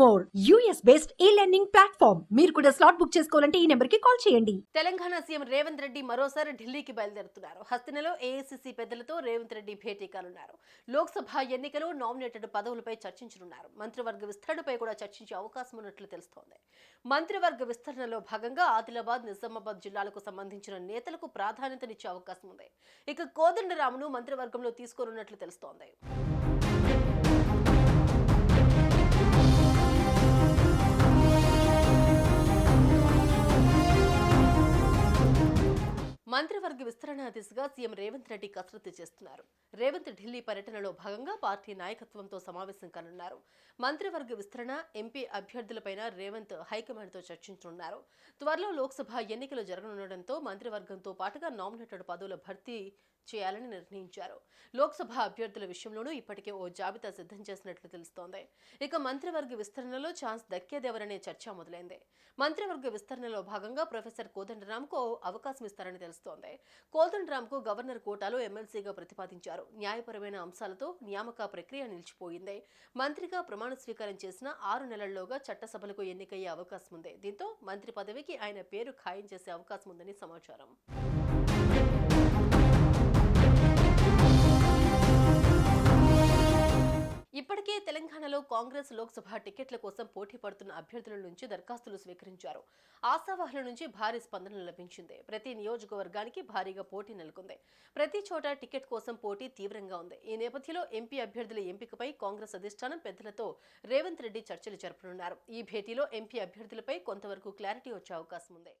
More US based e learning platform మీరు కూడా slot book చేసుకోవాలంటే ఈ నెంబర్కి కాల్ చేయండి. తెలంగాణ సీఎం రేవంత్ రెడ్డి మరోసారి ఢిల్లీకి బయలుదేరుతున్నారు. హస్తినలో ఏఐసిసి పెద్దలతో రేవంత్ రెడ్డి భేటీ కానున్నారు లోక్సభ ఎన్నికలు నామినేటెడ్ పదవులపై చర్చించనున్నారు. మంత్రివర్గ విస్తరణపై కూడా చర్చించే అవకాశం ఉన్నట్లు తెలుస్తోంది. మంత్రివర్గ విస్తరణలో భాగంగా ఆదిలాబాద్ నిజామాబాద్ జిల్లాలకు సంబంధించిన నేతలకు ప్రాధాన్యతనిచ్చే అవకాశం ఉంది. ఇక కోదండరామును మంత్రివర్గంలో తీసుకోనున్నట్లు తెలుస్తోంది. నియోజకవర్గ విస్తరణ దిశగా సీఎం రేవంత్ రెడ్డి కసరత్తు చేస్తున్నారు. రేవంత్ ఢిల్లీ పర్యటనలో భాగంగా పార్టీ నాయకత్వంతో సమావేశం కానున్నారు. మంత్రివర్గ విస్తరణ ఎంపీ అభ్యర్థులపైన రేవంత్ హైకమాండ్తో చర్చించనున్నారు. త్వరలో లోక్సభ ఎన్నికలు జరగనుండటంతో మంత్రివర్గంతో పాటుగా నామినేటెడ్ పదవుల భర్తీ చేయాలని నిర్ణయించారు. లోక్సభ అభ్యర్థుల విషయంలోనూ ఇప్పటికే ఓ జాబితా సిద్ధం చేసినట్లు తెలుస్తోంది. ఇక మంత్రివర్గ విస్తరణలో ఛాన్స్ దక్కేదెవరనే చర్చ మొదలైంది. మంత్రివర్గ విస్తరణలో భాగంగా ప్రొఫెసర్ కోదండరామ్కు అవకాశం ఇస్తారని తెలుస్తోంది. కోదండరామ్కు గవర్నర్ కోటాలో ఎమ్మెల్సీగా ప్రతిపాదించారు. న్యాయపరమైన అంశాలతో నియామక ప్రక్రియ నిలిచిపోయింది. మంత్రిగా ప్రమాణ స్వీకారం చేసిన ఆరు నెలల్లోగా చట్టసభలకు ఎన్నికయ్యే అవకాశం ఉంది. దీంతో మంత్రి పదవికి ఆయన పేరు ఖాయం చేసే అవకాశం ఉందని సమాచారం. ఇప్పటికే తెలంగాణలో కాంగ్రెస్ లోక్సభ టికెట్ల కోసం పోటీ పడుతున్న అభ్యర్థుల నుంచి దరఖాస్తులు స్వీకరించారు. ఆశావాహుల నుంచి భారీ స్పందన లభించింది. ప్రతి నియోజకవర్గానికి భారీగా పోటీ నెలకొంది. ప్రతి చోట టికెట్ కోసం పోటీ తీవ్రంగా ఉంది. ఈ నేపథ్యంలో ఎంపీ అభ్యర్థుల ఎంపికపై కాంగ్రెస్ అధిష్టానం పెద్దలతో రేవంత్ రెడ్డి చర్చలు జరపనున్నారు. ఈ భేటీలో ఎంపీ అభ్యర్థులపై కొంతవరకు క్లారిటీ వచ్చే అవకాశం ఉంది.